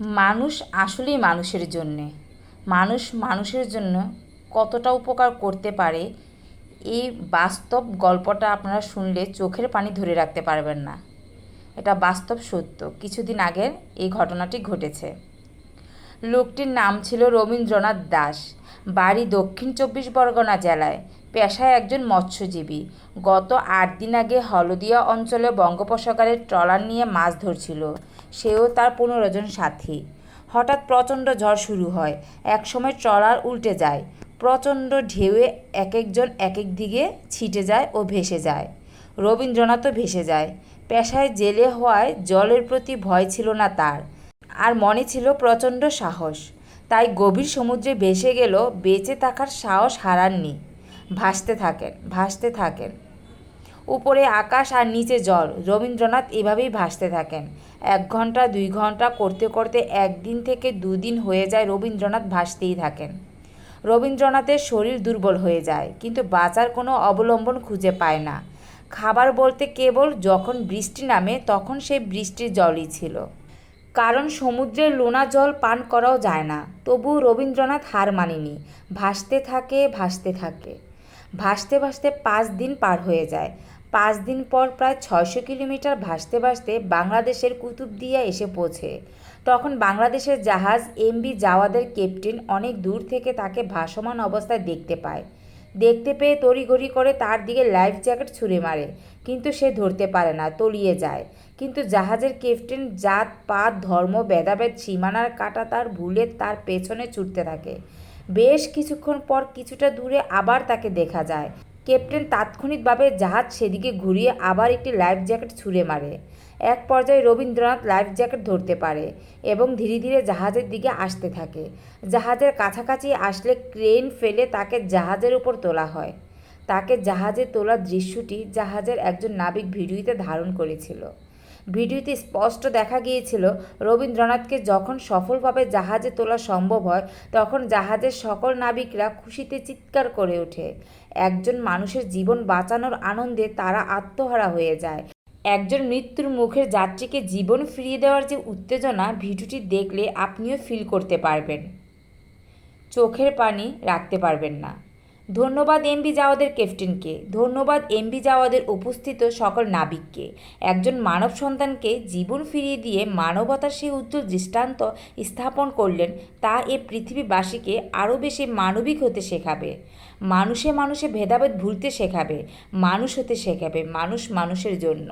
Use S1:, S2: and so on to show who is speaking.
S1: মানুষ আসলেই মানুষের জন্যে। মানুষ মানুষের জন্য কতটা উপকার করতে পারে, এই বাস্তব গল্পটা আপনারা শুনলে চোখের পানি ধরে রাখতে পারবেন না। এটা বাস্তব সত্য। কিছুদিন আগের এই ঘটনাটি ঘটেছে। লোকটির নাম ছিল রবীন্দ্রনাথ দাস। বাড়ি দক্ষিণ চব্বিশ পরগনা জেলায়। পেশায় একজন মৎস্যজীবী। গত আট দিন আগে হলদিয়া অঞ্চলে বঙ্গোপসাগরের ট্রলার নিয়ে মাছ ধরছিল। সেও তার পনেরো জন সাথী। হঠাৎ প্রচণ্ড ঝড় শুরু হয়। একসময় ট্রলার উল্টে যায়। প্রচণ্ড ঢেউয়ে এক একজন এক এক দিকে ছিটে যায় ও ভেসে যায়। রবীন্দ্রনাথও ভেসে যায়। পেশায় জেলে হওয়ায় জলের প্রতি ভয় ছিল না তার। আর মনে ছিল প্রচণ্ড সাহস। তাই গভীর সমুদ্রে ভেসে গেল বেঁচে থাকার সাহস হারাননি। ভাসতে থাকেন ভাসতে থাকেন। উপরে আকাশ আর নিচে জল, রবীন্দ্রনাথ এভাবেই ভাসতে থাকেন। এক ঘণ্টা দুই ঘণ্টা করতে করতে একদিন থেকে দুদিন হয়ে যায় রবীন্দ্রনাথ ভাসতেই থাকেন। রবীন্দ্রনাথের শরীর দুর্বল হয়ে যায়, কিন্তু বাঁচার কোনো অবলম্বন খুঁজে পায় না। খাবার বলতে কেবল যখন বৃষ্টি নামে, তখন সেই বৃষ্টির জলই ছিল। কারণ সমুদ্রের লোনা জল পান করাও যায় না তবু রবীন্দ্রনাথ হার মানেনি ভাসতে থাকে ভাসতে থাকে। ভাসতে ভাসতে পাঁচ দিন পার হয়ে যায়। পাঁচ দিন পর প্রায় ছয়শো কিলোমিটার ভাসতে ভাসতে বাংলাদেশের কুতুবদিয়া এসে পৌঁছে। তখন বাংলাদেশের জাহাজ এমবি জাওয়াদের ক্যাপ্টেন অনেক দূর থেকে তাকে ভাসমান অবস্থায় দেখতে পায়। দেখতে পেয়ে তড়িঘড়ি করে তার দিকে লাইফ জ্যাকেট ছুঁড়ে মারে, কিন্তু সে ধরতে পারে না, তলিয়ে যায়। কিন্তু জাহাজের ক্যাপ্টেন জাত, পাত, ধর্ম, ভেদাভেদ, সীমানার কাটা তার ভুলে তার পেছনে ছুটতে থাকে। বেশ কিছুক্ষণ পর কিছুটা দূরে আবার তাকে দেখা যায়। ক্যাপ্টেন তাৎক্ষণিকভাবে জাহাজ সেদিকে ঘুরিয়ে আবার একটি লাইফ জ্যাকেট ছুঁড়ে মারে। এক পর্যায়ে রবীন্দ্রনাথ লাইফ জ্যাকেট ধরতে পারে এবং ধীরে ধীরে জাহাজের দিকে আসতে থাকে। জাহাজের কাছাকাছি আসলে ক্রেন ফেলে তাকে জাহাজের উপর তোলা হয়। তাকে জাহাজে তোলার দৃশ্যটি জাহাজের একজন নাবিক ভিডিওতে ধারণ করেছিল। ভিডিওতে স্পষ্ট দেখা গিয়েছিল, রবীন্দ্রনাথকে যখন সফলভাবে জাহাজে তোলা সম্ভব হয়, তখন জাহাজের সকল নাবিকরা খুশিতে চিৎকার করে ওঠে। একজন মানুষের জীবন বাঁচানোর আনন্দে তারা আত্মহারা হয়ে যায়। একজন মৃত্যুর মুখের যাত্রীকে জীবন ফিরিয়ে দেওয়ার যে উত্তেজনা, ভিডিওটি দেখলে আপনিও ফিল করতে পারবেন। চোখের পানি রাখতে পারবেন না। ধন্যবাদ এমবি জাওয়াদের ক্যাপ্টেনকে, ধন্যবাদ এমবি জাওয়াদের উপস্থিত সকল নাবিককে। একজন মানব সন্তানকে জীবন ফিরিয়ে দিয়ে মানবতার সেই উজ্জ্বল দৃষ্টান্ত স্থাপন করলেন, তা এ পৃথিবীবাসীকে আরও বেশি মানবিক হতে শেখাবে। মানুষে মানুষে ভেদাভেদ ভুলতে শেখাবে, মানুষ হতে শেখাবে, মানুষ মানুষের জন্য।